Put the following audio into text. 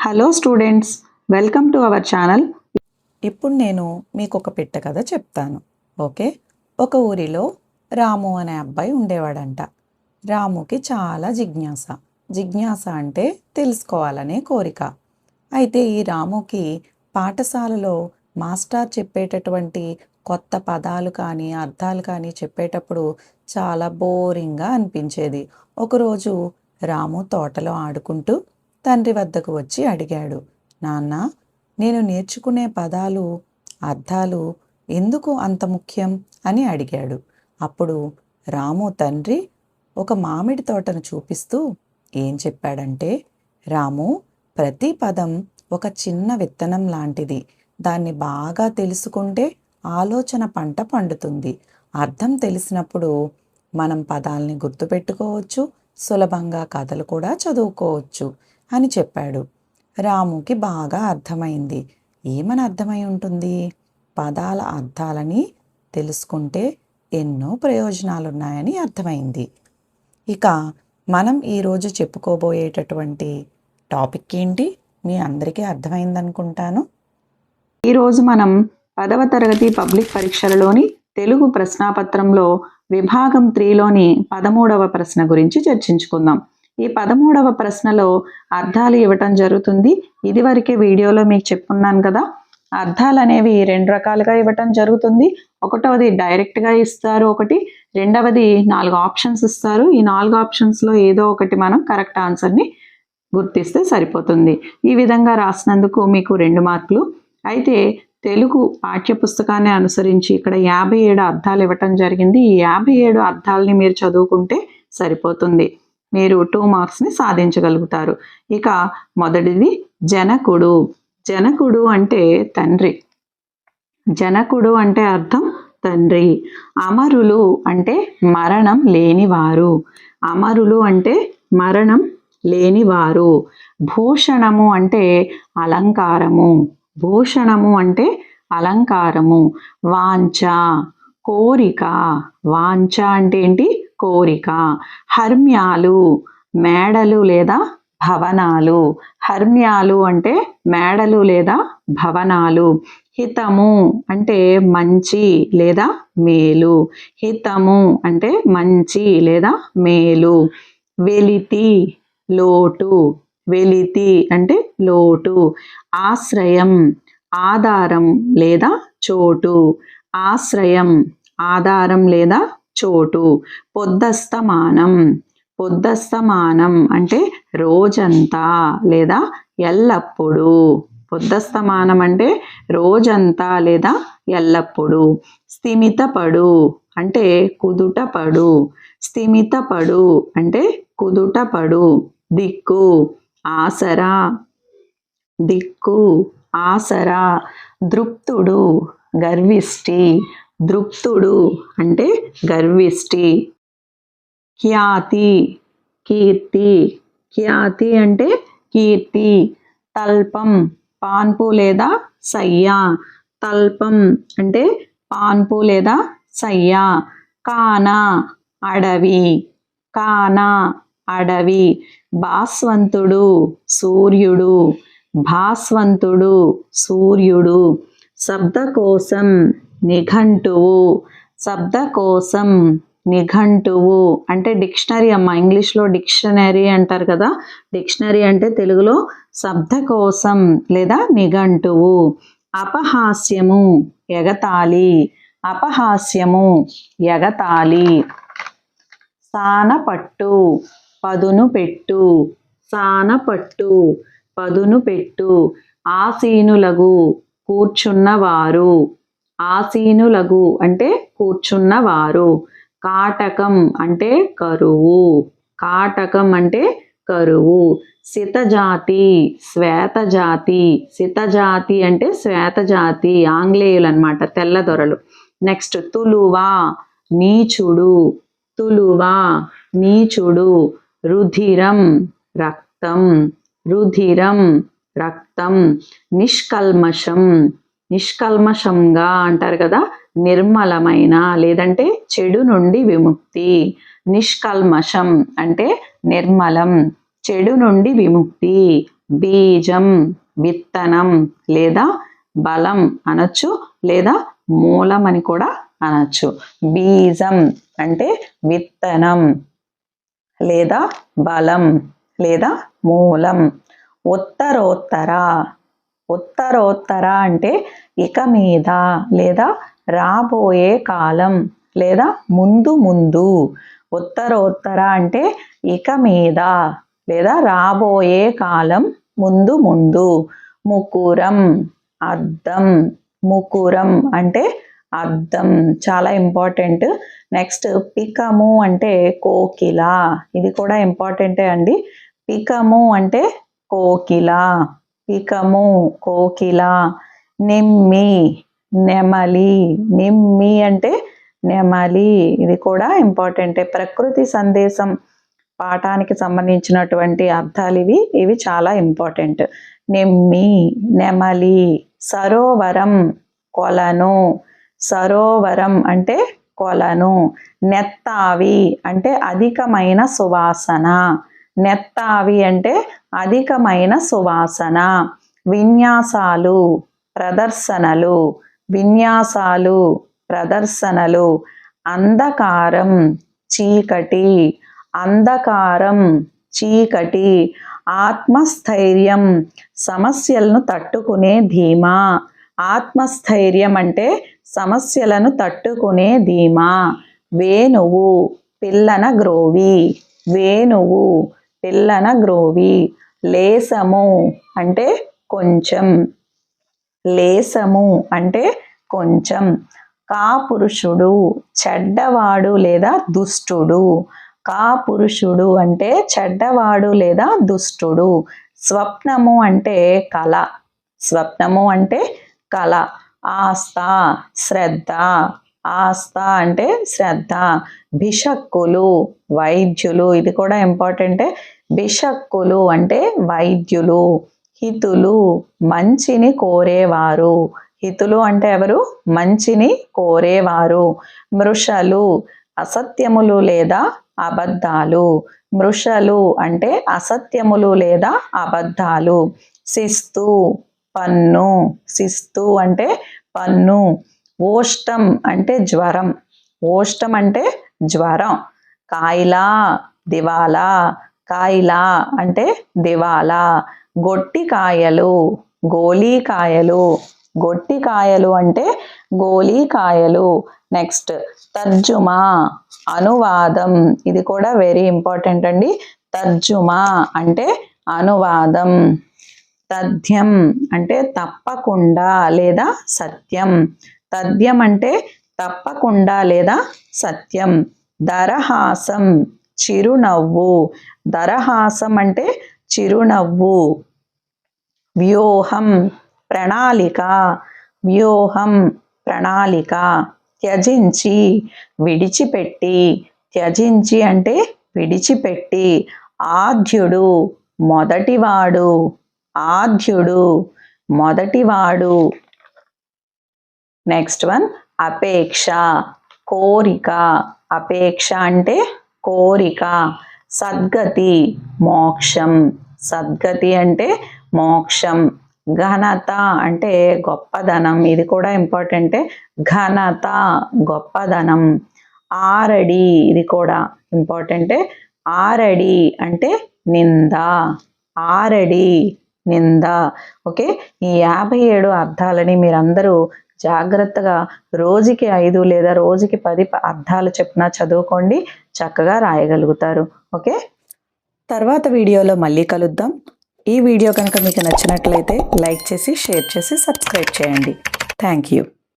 Hello students welcome to our channel ఇప్పుడు నేను మీకు ఒక పిట్ట కథ చెప్తాను. ఓకే? ఒక ఊరిలో రాము అనే అబ్బాయి ఉండేవాడంట. రాముకి చాలా జిజ్ఞాస. జిజ్ఞాస అంటే తెలుసుకోవాలనే కోరిక. అయితే ఈ రాముకి పాఠశాలలో మాస్టర్ చెప్పేటటువంటి కొత్త పదాలు కానీ అర్థాలు కానీ చెప్పేటప్పుడు చాలా బోరింగ్గా అనిపించేది. ఒకరోజు రాము తోటలో ఆడుకుంటూ తండ్రి వద్దకు వచ్చి అడిగాడు నాన్న నేను నేర్చుకునే పదాలు అర్థాలు ఎందుకు అంత ముఖ్యం? అని అడిగాడు. అప్పుడు రాము తండ్రి ఒక మామిడి తోటను చూపిస్తూ ఏం చెప్పాడంటే రాము ప్రతి పదం ఒక చిన్న విత్తనం లాంటిది. దాన్ని బాగా తెలుసుకుంటే ఆలోచన పంట పండుతుంది. అర్థం తెలిసినప్పుడు మనం పదాల్ని గుర్తుపెట్టుకోవచ్చు సులభంగా కథలు కూడా చదువుకోవచ్చు. అని చెప్పాడు. రాముకి బాగా అర్థమైంది. ఏమని అర్థమై ఉంటుంది? పదాల అర్థాలని తెలుసుకుంటే ఎన్నో ప్రయోజనాలున్నాయని అర్థమైంది. ఇక మనం ఈరోజు చెప్పుకోబోయేటటువంటి టాపిక్ ఏంటి? మీ అందరికీ అర్థమైందనుకుంటాను. ఈరోజు మనం పదవ తరగతి పబ్లిక్ పరీక్షలలోని తెలుగు ప్రశ్నాపత్రంలో విభాగం త్రీలోని పదమూడవ ప్రశ్న గురించి చర్చించుకుందాం. ఈ పదమూడవ ప్రశ్నలో అర్థాలు ఇవ్వటం జరుగుతుంది. ఇదివరకే వీడియోలో మీకు చెప్పున్నాను కదా అర్థాలు అనేవి రెండు రకాలుగా ఇవ్వటం జరుగుతుంది. ఒకటవది డైరెక్ట్గా ఇస్తారు ఒకటి. రెండవది నాలుగు ఆప్షన్స్ ఇస్తారు. ఈ నాలుగు ఆప్షన్స్లో ఏదో ఒకటి మనం కరెక్ట్ ఆన్సర్ని గుర్తిస్తే సరిపోతుంది. ఈ విధంగా రాసినందుకు మీకు రెండు మార్కులు. అయితే తెలుగు పాఠ్య పుస్తకాన్ని అనుసరించి ఇక్కడ యాభై ఏడు అర్థాలు ఇవ్వటం జరిగింది. ఈ యాభై ఏడు అర్థాలని మీరు చదువుకుంటే సరిపోతుంది. మీరు టూ మార్క్స్ని సాధించగలుగుతారు. ఇక మొదటిది జనకుడు. జనకుడు అంటే తండ్రి. జనకుడు అంటే అర్థం తండ్రి. అమరులు అంటే మరణం లేనివారు. అమరులు అంటే మరణం లేనివారు. భూషణము అంటే అలంకారము. భూషణము అంటే అలంకారము. వాంఛ కోరిక. వాంఛ అంటే ఏంటి? కోరిక హర్మ్యాలు మేడలు లేదా భవనాలు. హర్మ్యాలు అంటే మేడలు లేదా భవనాలు. హితము అంటే మంచి లేదా మేలు. హితము అంటే మంచి లేదా మేలు. వెలితి లోటు. వెలితి అంటే లోటు. ఆశ్రయం ఆధారం లేదా చోటు. ఆశ్రయం ఆధారం లేదా చోటు. పొద్దస్తమానం. పొద్దస్తమానం అంటే రోజంతా లేదా ఎల్లప్పుడూ. పొద్దస్తమానం అంటే రోజంతా లేదా ఎల్లప్పుడూ. స్థిమితపడు అంటే కుదుటపడు. స్థిమితపడు అంటే కుదుటపడు. దిక్కు. ఆసరా. దిక్కు. ఆసరా. దృప్తుడు. గర్విష్టి. దృప్తుడు అంటే గర్విష్టి. ఖ్యాతి కీర్తి. ఖ్యాతి అంటే కీర్తి తల్పం పాన్పు లేదా సయ్య. తల్పం అంటే పాన్పు లేదా సయ్య. కాన అడవి. కాన అడవి. భాస్వంతుడు సూర్యుడు. భాస్వంతుడు సూర్యుడు. శబ్దకోశం నిఘంటువు. శబ్దకోశం నిఘంటువు అంటే డిక్షనరీ అమ్మ ఇంగ్లీష్లో డిక్షనరీ అంటారు కదా. డిక్షనరీ అంటే తెలుగులో శబ్దకోశం లేదా నిఘంటువు. అపహాస్యము ఎగతాళి. అపహాస్యము ఎగతాళి. సానపట్టు పదును పెట్టు సానపట్టు పదును పెట్టు ఆసీనులగు కూర్చున్నవారు. ఆసీనులగు అంటే కూర్చున్నవారు. కాటకం అంటే కరువు. కాటకం అంటే కరువు. సితజాతి శ్వేతజాతి. సితజాతి అంటే శ్వేతజాతి ఆంగ్లేయులు అనమాట తెల్లదొరలు నెక్స్ట్ తులువా నీచుడు. తులువా నీచుడు. రుధిరం రక్తం. రుధిరం రక్తం నిష్కల్మషం నిష్కల్మషంగా అంటారు కదా నిర్మలమైన లేదంటే చెడు నుండి విముక్తి. నిష్కల్మషం అంటే నిర్మలం చెడు నుండి విముక్తి. బీజం విత్తనం లేదా బలం అనొచ్చు లేదా మూలం అని కూడా అనొచ్చు. బీజం అంటే విత్తనం లేదా బలం లేదా మూలం. ఉత్తరోత్తర ఉత్తరోత్తర అంటే ఇక మీద లేదా రాబోయే కాలం లేదా ముందు ముందు. ఉత్తరోత్తర అంటే ఇక మీద లేదా రాబోయే కాలం ముందు ముందు. ముకురం అద్దం. ముకురం అంటే అద్దం. చాలా ఇంపార్టెంట్. నెక్స్ట్ పికము అంటే కోకిల. ఇది కూడా ఇంపార్టెంటే అండి. పికము అంటే కోకిల పికము కోకిల నిమ్మి నెమలి నిమ్మి అంటే నెమలి. ఇది కూడా ఇంపార్టెంటే ప్రకృతి సందేశం పాఠానికి సంబంధించినటువంటి అర్థాలు ఇవి. ఇవి చాలా ఇంపార్టెంట్ నిమ్మి నెమలి సరోవరం కొలను. సరోవరం అంటే కొలను. నెత్తావి అంటే అధికమైన సువాసన. నెత్తావి అంటే అధికమైన సువాసన. విన్యాసాలు ప్రదర్శనలు. విన్యాసాలు ప్రదర్శనలు. అంధకారం చీకటి. అంధకారం చీకటి. ఆత్మస్థైర్యం సమస్యలను తట్టుకునే ధీమా. ఆత్మస్థైర్యం అంటే సమస్యలను తట్టుకునే ధీమా. వేణువు పిల్లన గ్రోవి. వేణువు పిల్లన గ్రోవి. లేసము అంటే కొంచెం. లేసము అంటే కొంచెం. కాపురుషుడు చెడ్డవాడు లేదా దుష్టుడు. కాపురుషుడు అంటే చెడ్డవాడు లేదా దుష్టుడు. స్వప్నము అంటే కళ. స్వప్నము అంటే కళ. ఆస్థ శ్రద్ధ. ఆస్థ అంటే శ్రద్ధ భిషక్కులు వైద్యులు. ఇది కూడా ఇంపార్టెంటే. భిషక్కులు అంటే వైద్యులు హితులు మంచిని కోరేవారు. హితులు అంటే ఎవరు? మంచిని కోరేవారు. మృషలు అసత్యములు లేదా అబద్ధాలు. మృషలు అంటే అసత్యములు లేదా అబద్ధాలు. శిస్తు పన్ను. శిస్తు అంటే పన్ను. ఓష్టం అంటే జ్వరం. ఓష్టం అంటే జ్వరం. కాయిలా దివాలా కాయిలా అంటే దివాలా. గొట్టికాయలు గోలీకాయలు గొట్టికాయలు అంటే గోలీకాయలు నెక్స్ట్ తర్జుమా అనువాదం. ఇది కూడా వెరీ ఇంపార్టెంట్ అండి. తర్జుమా అంటే అనువాదం. తథ్యం అంటే తప్పకుండా లేదా సత్యం. తథ్యం అంటే తప్పకుండా లేదా సత్యం. దరహాసం చిరునవ్వు. దరహాసం అంటే చిరునవ్వు. వ్యూహం ప్రణాళిక. వ్యూహం ప్రణాళిక. త్యజించి విడిచిపెట్టి. త్యజించి అంటే విడిచిపెట్టి. ఆద్యుడు మొదటివాడు. ఆద్యుడు మొదటివాడు. నెక్స్ట్ వన్ అపేక్ష కోరిక. అపేక్ష అంటే కోరిక. సద్గతి మోక్షం. సద్గతి అంటే మోక్షం. ఘనత అంటే గొప్పదనం. ఇది కూడా ఇంపార్టెంటే ఘనత గొప్పదనం. ఆరడి ఇది కూడా ఇంపార్టెంటే ఆరడి అంటే నింద. ఆరడి నింద. ఓకే? ఈ యాభై ఏడు అర్థాలని మీరందరూ జాగ్రత్తగా రోజుకి ఐదు లేదా రోజుకి పది అర్థాలు చెప్పినా చదువుకోండి చక్కగా రాయగలుగుతారు. ఓకే? తర్వాత వీడియోలో మళ్ళీ కలుద్దాం. ఈ వీడియో కనుక మీకు నచ్చినట్లయితే లైక్ చేసి షేర్ చేసి సబ్స్క్రైబ్ చేయండి. Thank you.